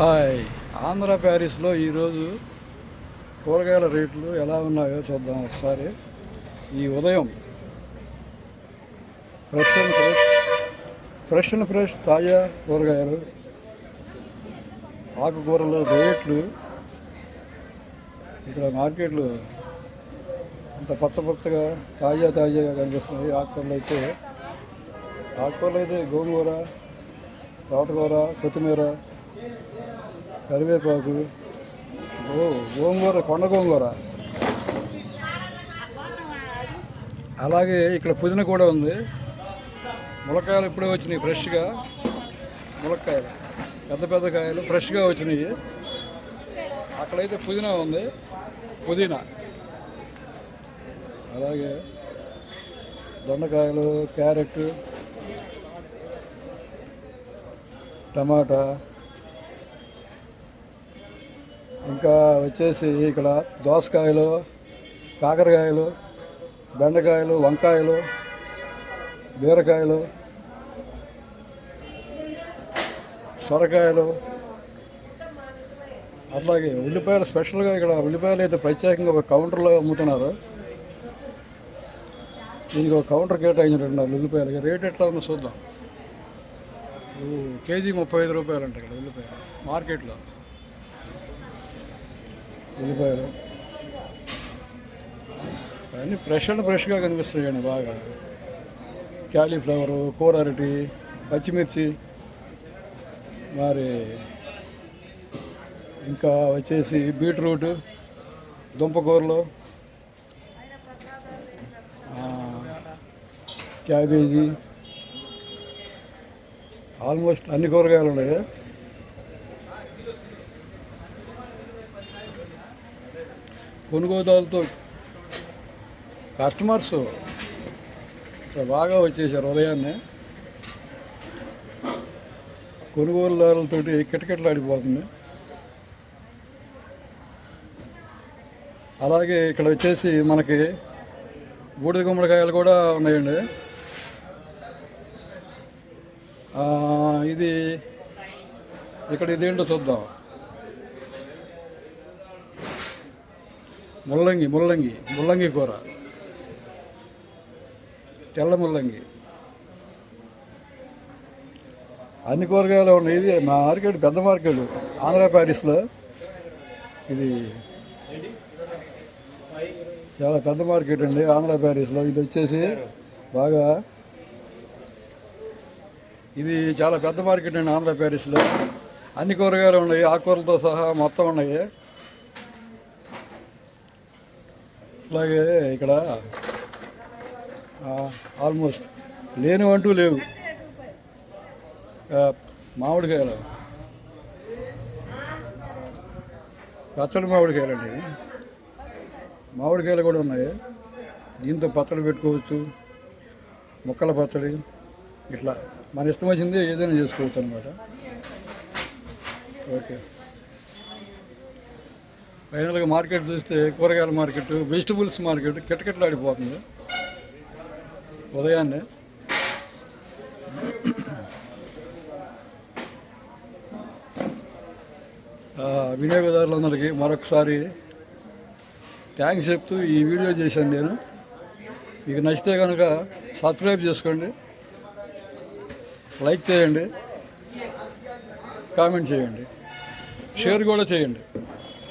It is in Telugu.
హాయ్. ఆంధ్ర ప్యారిస్లో ఈరోజు కూరగాయల రేట్లు ఎలా ఉన్నాయో చూద్దాం ఒకసారి. ఈ ఉదయం fresh and fresh fresh and fresh తాజా కూరగాయలు ఆకుకూరలు రేట్లు ఇక్కడ మార్కెట్లు అంత పచ్చ పచ్చగా తాజా తాజాగా కనిపిస్తున్నాయి. ఆకుకూరలు అయితే ఆకుకూరలు అయితే గోంగూర తోటకూర కొత్తిమీర కరివేపాకు. ఓ గోంగూర కొండ గోంగూర. అలాగే ఇక్కడ పుదీనా కూడా ఉంది. ములక్కాయలు ఇప్పుడే వచ్చినాయి ఫ్రెష్గా. ములక్కాయలు. పెద్ద పెద్ద కాయలు ఫ్రెష్గా వచ్చినాయి. అక్కడైతే పుదీనా ఉంది. పుదీనా. అలాగే దొండకాయలు క్యారెట్ టమాటా. ఇంకా వచ్చేసి ఇక్కడ దోసకాయలు కాకరకాయలు బెండకాయలు వంకాయలు బీరకాయలు సొరకాయలు అట్లాగే ఉల్లిపాయలు స్పెషల్గా ఇక్కడ ఉల్లిపాయలు అయితే ప్రత్యేకంగా ఒక కౌంటర్లో అమ్ముతున్నారు. దీనికి ఒక కౌంటర్ కేటాయించినట్టున్నారు ఉల్లిపాయలు. రేట్ ఎట్లా ఉందో చూద్దాం. కేజీ ముప్పై ఐదు రూపాయలు అంట ఇక్కడ ఉల్లిపాయలు మార్కెట్లో. వెళ్ళిపోయారు. అన్నీ ఫ్రెష్ అండ్ ఫ్రెష్గా కనిపిస్తున్నాయండి బాగా. క్యాలీఫ్లవరు కూర అరటి పచ్చిమిర్చి మరి ఇంకా వచ్చేసి బీట్రూట్ దుంపకూరలు క్యాబేజీ ఆల్మోస్ట్ అన్ని కూరగాయలు ఉన్నాయి. కొనుగోదాలతో కస్టమర్స్ ఇక్కడ బాగా వచ్చేసారు ఉదయాన్నే. కొనుగోలుదారులతో కిటకిటలాడిపోతుంది. అలాగే ఇక్కడ వచ్చేసి మనకి బూడిద గుమ్మడికాయలు కూడా ఉన్నాయండి. ఇది ఇక్కడ ఇదేంటో చూద్దాం. ముల్లంగి ముల్లంగి ముల్లంగి కూర. తెల్ల ముల్లంగి. అన్ని కూరగాయలు ఉన్నాయి. ఇది మా మార్కెట్ పెద్ద మార్కెట్. ఆంధ్ర ప్యారిస్లో. ఇది చాలా పెద్ద మార్కెట్ అండి ఆంధ్ర ప్యారిస్లో. ఇది వచ్చేసి బాగా ఇది చాలా పెద్ద మార్కెట్ అండి ఆంధ్ర ప్యారిస్లో. అన్ని కూరగాయలు ఉన్నాయి. ఆకుకూరలతో సహా మొత్తం ఉన్నాయి. అలాగే ఇక్కడ ఆల్మోస్ట్ లేనివంటూ లేవు. మామిడికాయలు. పచ్చడి మామిడికాయలు అండి. మామిడికాయలు కూడా ఉన్నాయి. దీంతో పచ్చడి పెట్టుకోవచ్చు. ముక్కల పచ్చడి ఇట్లా. మన ఇష్టం వచ్చింది ఏదైనా చేసుకోవచ్చు అనమాట ఓకే. ఫైనల్గా మార్కెట్ చూస్తే కూరగాయల మార్కెట్ వెజిటబుల్స్ మార్కెట్ కిటకిటలాడిపోతుంది. ఉదయాన్నే. వినియోగదారులందరికీ మరొకసారి థ్యాంక్స్ చెప్తూ ఈ వీడియో చేశాను నేను. మీకు నచ్చితే కనుక సబ్స్క్రైబ్ చేసుకోండి. లైక్ చేయండి. కామెంట్ చేయండి. షేర్ కూడా చేయండి.